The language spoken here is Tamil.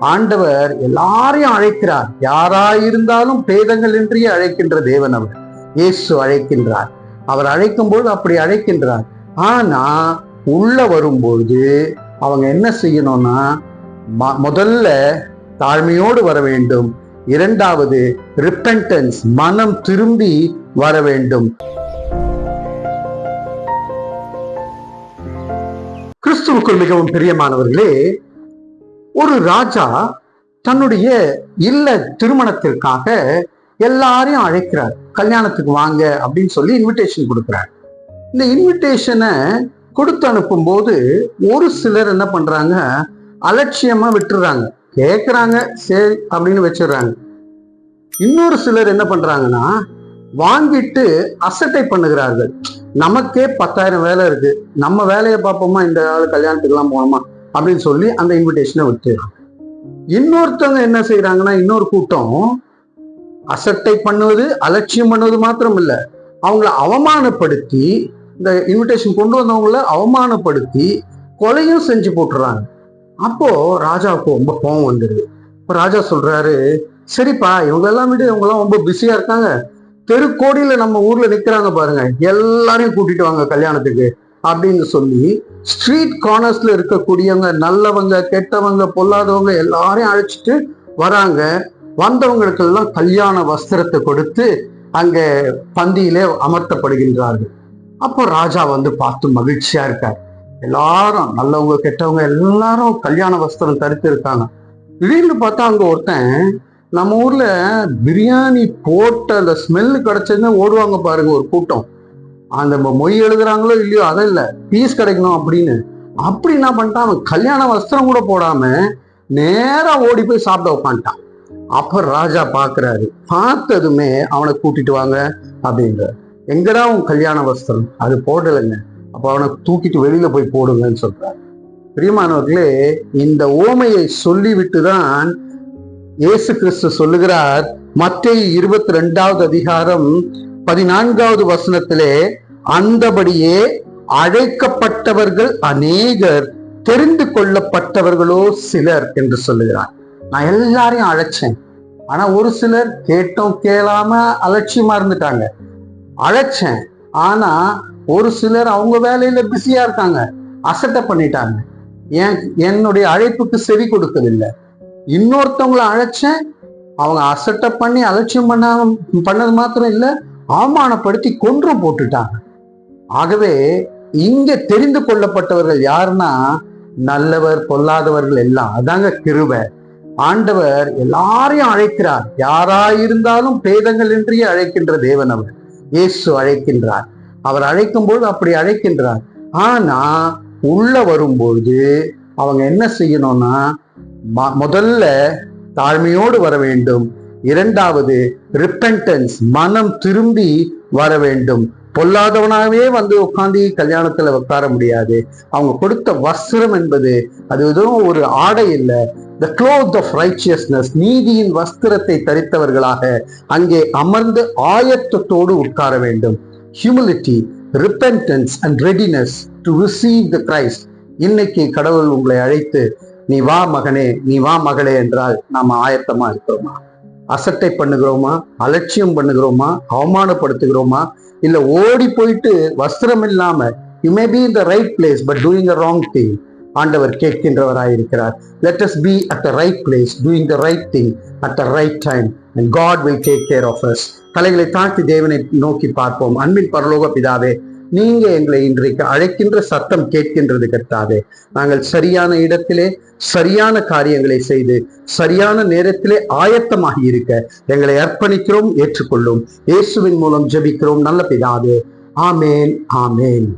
ஆண்டவர் எல்லாரையும் அழைக்கிறார். யாராயிருந்தாலும் பேதங்கள் இன்றி அழைக்கின்ற தேவன் அவர். இயேசு அழைக்கின்றார். அவர் அழைக்கும் போது அப்படி அழைக்கின்றார். ஆனா உள்ள வரும்பொழுது அவங்க என்ன செய்யணும்னா முதல்ல தாழ்மையோடு வர வேண்டும். இரண்டாவது ரிப்பன்டன்ஸ் மனம் திரும்பி வர வேண்டும். கிறிஸ்துவுக்குள் மிகவும் பிரியமானவர்களே ஒரு ராஜா தன்னுடைய இல்ல திருமணத்திற்காக எல்லாரையும் அழைக்கிறார். கல்யாணத்துக்கு வாங்க அப்படின்னு சொல்லி இன்விடேஷன் கொடுக்குறார். இந்த இன்விடேஷனை கொடுத்து அனுப்பும்போது ஒரு சிலர் என்ன பண்றாங்க அலட்சியமா விட்டுறாங்க. கேட்குறாங்க சரி அப்படின்னு வச்சிடுறாங்க. இன்னொரு சிலர் என்ன பண்றாங்கன்னா வாங்கிட்டு அசட்டை பண்ணுகிறார்கள். நமக்கே பத்தாயிரம் வேலை இருக்கு. நம்ம வேலையை பார்ப்போமா? இந்த ஆள் கல்யாணத்துக்குலாம் போனோமா அப்படின்னு சொல்லி அந்த இன்விடேஷனை விட்டுறாங்க இன்னொருத்தவங்க என்ன செய்யறாங்கன்னா இன்னொரு கூட்டம் அசட்டை பண்ணுவது அலட்சியம் பண்ணுவது மாத்திரம் இல்லை அவங்கள அவமானப்படுத்தி இந்த இன்விடேஷன் கொண்டு வந்தவங்கள அவமானப்படுத்தி கொலையும் செஞ்சு போட்டுறாங்க. அப்போ ராஜாவுக்கு ரொம்ப கோவம் வந்துடுது. இப்போ ராஜா சொல்றாரு சரிப்பா இவங்க எல்லாம் விட இவங்கெல்லாம் ரொம்ப பிஸியா இருக்காங்க. தெருக்கோடியில நம்ம ஊர்ல நிக்கிறாங்க பாருங்க. எல்லாரையும் கூட்டிட்டு வாங்க கல்யாணத்துக்கு அப்படின்னு சொல்லி ஸ்ட்ரீட் கார்னர்ஸ்ல இருக்கக்கூடியவங்க நல்லவங்க கெட்டவங்க பொல்லாதவங்க எல்லாரையும் அழைச்சிட்டு வராங்க. வந்தவங்களுக்கெல்லாம் கல்யாண வஸ்திரத்தை கொடுத்து அங்கே பந்தியிலே அமர்த்தப்படுகின்றார்கள். அப்போ ராஜா வந்து பார்த்து மகிழ்ச்சியா இருக்கார். எல்லாரும் நல்லவங்க கெட்டவங்க எல்லாரும் கல்யாண வஸ்திரம் தரித்து இருக்காங்க. திடீர்னு பார்த்தா அங்க ஒருத்தன் நம்ம ஊர்ல பிரியாணி போட்ட அந்த ஸ்மெல் கிடைச்சதுன்னு ஓடுவாங்க பாருங்க ஒரு கூட்டம். அந்த மொய் எழுதுறாங்களோ இல்லையோ அதை இல்ல. பீஸ் கிடைக்கணும் அப்படின்னு. அப்படி என்ன பண்ணிட்டான்? அவன் கல்யாண வஸ்திரம் கூட போடாம நேரா ஓடி போய் சாப்பிட உட்காந்துட்டான். அப்ப ராஜா பாக்குறாரு. பார்த்ததுமே அவனை கூட்டிட்டு வாங்க அப்படின்ற. எங்கடா உன் கல்யாண வஸ்திரம்? அது போடலைங்க. அப்ப அவனை தூக்கிட்டு வெளியில போய் போடுங்கன்னு சொல்றாரு. பிரியமானவர்களே இந்த ஓமையை சொல்லிவிட்டு தான் இயேசு கிறிஸ்து சொல்லுகிறார். மத்திய இருபத்தி ரெண்டாவது அதிகாரம் பதினான்காவது வசனத்திலே அந்தபடியே அழைக்கப்பட்டவர்கள் அநேகர் தெரிந்து கொள்ளப்பட்டவர்களோ சிலர் என்று சொல்லுகிறார். நான் எல்லாரையும் அழைச்சேன். ஆனா ஒரு சிலர் கேட்டோம் கேளாம அலட்சியமா இருந்துட்டாங்க. அழைச்சேன். ஆனா ஒரு சிலர் அவங்க வேலையில பிஸியா இருக்காங்க. அசட்டை பண்ணிட்டாங்க. ஏன்? என்னுடைய அழைப்புக்கு செவி கொடுக்கவில்லை. இன்னொருத்தவங்களை அழைச்சேன். அவங்க அசட்டை பண்ணி அலட்சியம் பண்ண பண்ணது மாத்திரம் இல்லை. அவமானப்படுத்தி கொன்றும் போட்டுட்டாங்க. ஆகவே இங்க தெரிந்து கொள்ளப்பட்டவர்கள் யாருன்னா நல்லவர் பொல்லாதவர்கள் எல்லாம். அதாங்க கிருவை ஆண்டவர் எல்லாரையும் அழைக்கிறார். யாராயிருந்தாலும் பேதங்கள் இன்றியே அழைக்கின்ற தேவன் அவர். இயேசு அழைக்கின்றார். அவர் அழைக்கும்போது அப்படி அழைக்கின்றார். ஆனா உள்ள வரும்பொழுது அவங்க என்ன செய்யணும்னா ம- முதல்ல தாழ்மையோடு வர வேண்டும். இரண்டாவது ரிப்பென்டன்ஸ் மனம் திரும்பி வர வேண்டும். பொல்லாதவனாகவே வந்து உட்காந்து கல்யாணத்துல உட்கார முடியாது. அவங்க கொடுத்த வஸ்திரம் என்பது அது எதுவும் ஒரு ஆடை இல்லை. த க்ளோத் ஆஃப் ரைச்சியஸ்னஸ் நீதியின் வஸ்திரத்தை தரித்தவர்களாக அங்கே அமர்ந்து ஆயத்தத்தோடு உட்கார வேண்டும். Humility repentance and readiness to receive the Christ இன்னைக்கு கடவுள் உங்களை அழைத்து நீ வா மகனே நீ வா மகளே என்றால் நாம ஆயத்தமா இருக்கிறோமா? அசட்டை பண்ணுகிறோமா? அலட்சியம் பண்ணுகிறோமா? அவமானப்படுத்துகிறோமா? இல்ல ஓடி போயிட்டு வஸ்திரம் இல்லாம you may be in the right place but doing a wrong thing ஆண்டவர் கேட்கின்றவராயிருக்கிறார். Let us be at the right place doing the right thing at the right time and God will take care of us தலைகளை தாழ்த்தி தேவனை நோக்கி பார்ப்போம். அன்பின் பரலோக பிதாவே நீங்க எங்களை இன்றைக்கு அழைக்கின்ற சத்தம் கேட்கின்றது கர்த்தாவே நாங்கள் சரியான இடத்திலே சரியான காரியங்களை செய்து சரியான நேரத்திலே ஆயத்தமாகி இருக்க எங்களை அர்ப்பணிக்கிறோம் ஏற்றுக்கொள்ளும். இயேசுவின் மூலம் ஜெபிக்கிறோம் நல்ல பிதாவே. ஆமேன் ஆமேன்.